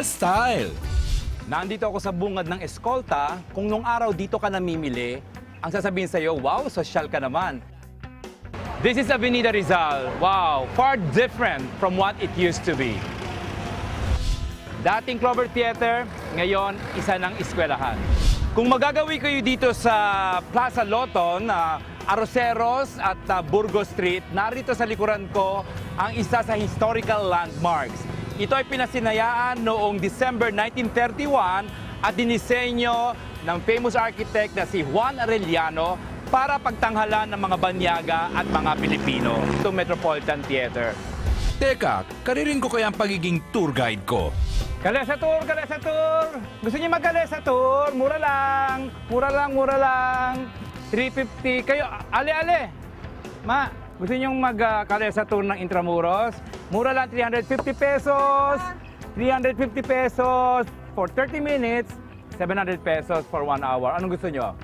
Escolta style. Nandito ako sa bungad ng Escolta. Kung nung araw dito ka namimili, ang sasabihin sa'yo, wow, social ka naman. This is Avenida Rizal. Wow, far different from what it used to be. Dating Clover Theater, ngayon isa ng eskwelahan. Kung magagawi kayo dito sa Plaza Loton, na Aroseros at ah, Burgos Street, narito sa likuran ko ang isa sa historical landmarks. Ito ay pinasinayaan noong December 1931 at dinisenyo ng famous architect na si Juan Arellano para pagtanghalan ng mga banyaga at mga Pilipino. Itong Metropolitan Theater. Teka, karirin ko kaya ang pagiging tour guide ko. Kalesa Tour, Kalesa Tour! Gusto niyo mag-Kalesa Tour? Mura lang! Mura lang, mura lang! 350. Kayo, ale-ale! Ma, gusto niyo mag-Kalesa Tour ng Intramuros? Mura lang, 350 pesos! 350 pesos for 30 minutes, 700 pesos for 1 hour. Anong gusto niyo?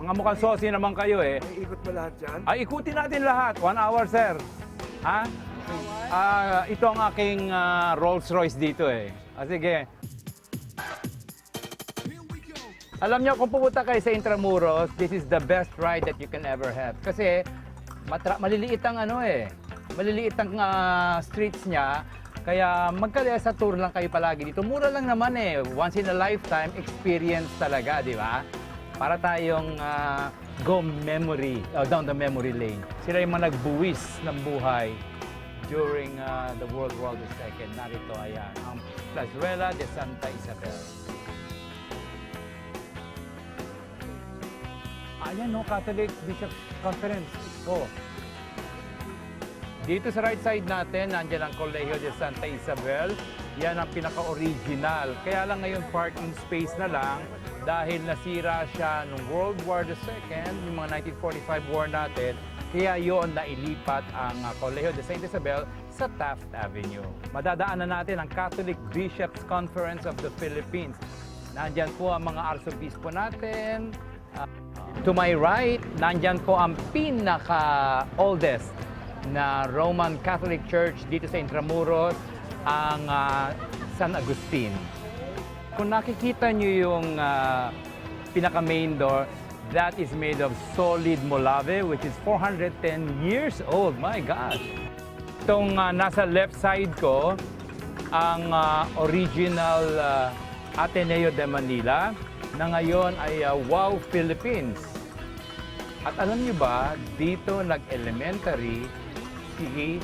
Mga mukhang sosi naman kayo eh. May ikot ba lahat dyan? Ay, ikutin natin lahat. One hour, sir. Ha? Ah, ito ang aking ah, Rolls Royce dito eh. Ah, sige. Alam niyo, kung pupunta kayo sa Intramuros, this is the best ride that you can ever have. Kasi matra- maliliit ang ano eh. Maliliit ang ah, streets niya. Kaya magkalesa tour lang kayo palagi dito. Mura lang naman eh. Once in a lifetime experience talaga, di ba? Para tayong ah, go memory, oh, down the memory lane. Sila yung mga nagbuwis ng buhay during ah, the World War II. Narito, ayan, ang Plazuela de Santa Isabel. Ayan, no, Catholic Bishop Conference. Oh. Dito sa right side natin, nandiyan ang Colegio de Santa Isabel. Yan ang pinaka-original. Kaya lang ngayon parking space na lang dahil nasira siya nung World War II, yung mga 1945 war natin. Kaya yon na ilipat ang uh, Colegio de Santa Isabel sa Taft Avenue. Madadaanan natin ang Catholic Bishops Conference of the Philippines. Nandyan po ang mga arsobispo natin, To my right, nandyan po ang pinaka-oldest na Roman Catholic Church dito sa Intramuros, ang ah, San Agustin. Kung nakikita nyo yung ah, pinaka-main door, that is made of solid molave, which is 410 years old. My gosh! Itong ah, nasa left side ko, ang ah, original ah, Ateneo de Manila na ngayon ay ah, WOW Philippines. At alam niyo ba, dito nag-elementary si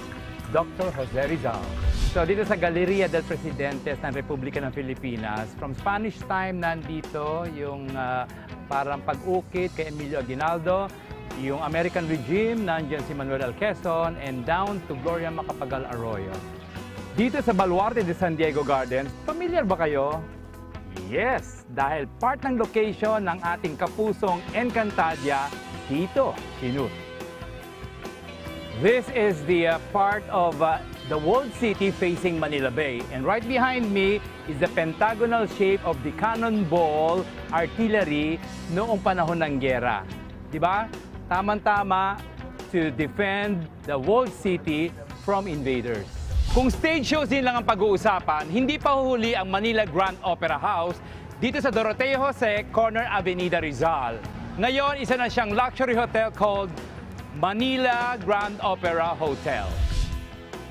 Dr. Jose Rizal. So dito sa Galeria del Presidentes ng Republika ng Pilipinas, from Spanish time nandito yung ah, parang pag-ukit kay Emilio Aguinaldo, yung American regime, nandiyan si Manuel L. Quezon, and down to Gloria Macapagal Arroyo. Dito sa Baluarte de San Diego Gardens, familiar ba kayo? Yes, dahil part ng location ng ating kapusong Encantadia dito, Sinut. This is the uh, part of uh, the walled city facing Manila Bay. And right behind me is the pentagonal shape of the cannonball artillery noong panahon ng gera. Di ba? Tama-tama to defend the walled city from invaders. Kung stage shows din lang ang pag-uusapan, hindi pa huhuli ang Manila Grand Opera House dito sa Doroteo Jose, corner Avenida Rizal. Ngayon, isa na siyang luxury hotel called Manila Grand Opera Hotel.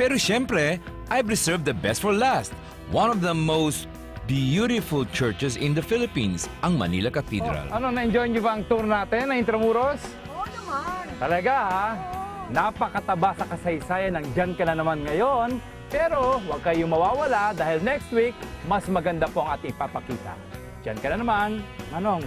Pero syempre, I've reserved the best for last. One of the most beautiful churches in the Philippines, ang Manila Cathedral. Ano, na-enjoy niyo ba ang tour natin na Intramuros? Oo naman. Talaga ha? Napakataba sa kasaysayan ng dyan ka na naman ngayon. Pero huwag kayong mawawala dahil next week, mas maganda po ang ating ipapakita. Dyan ka na naman. Manong,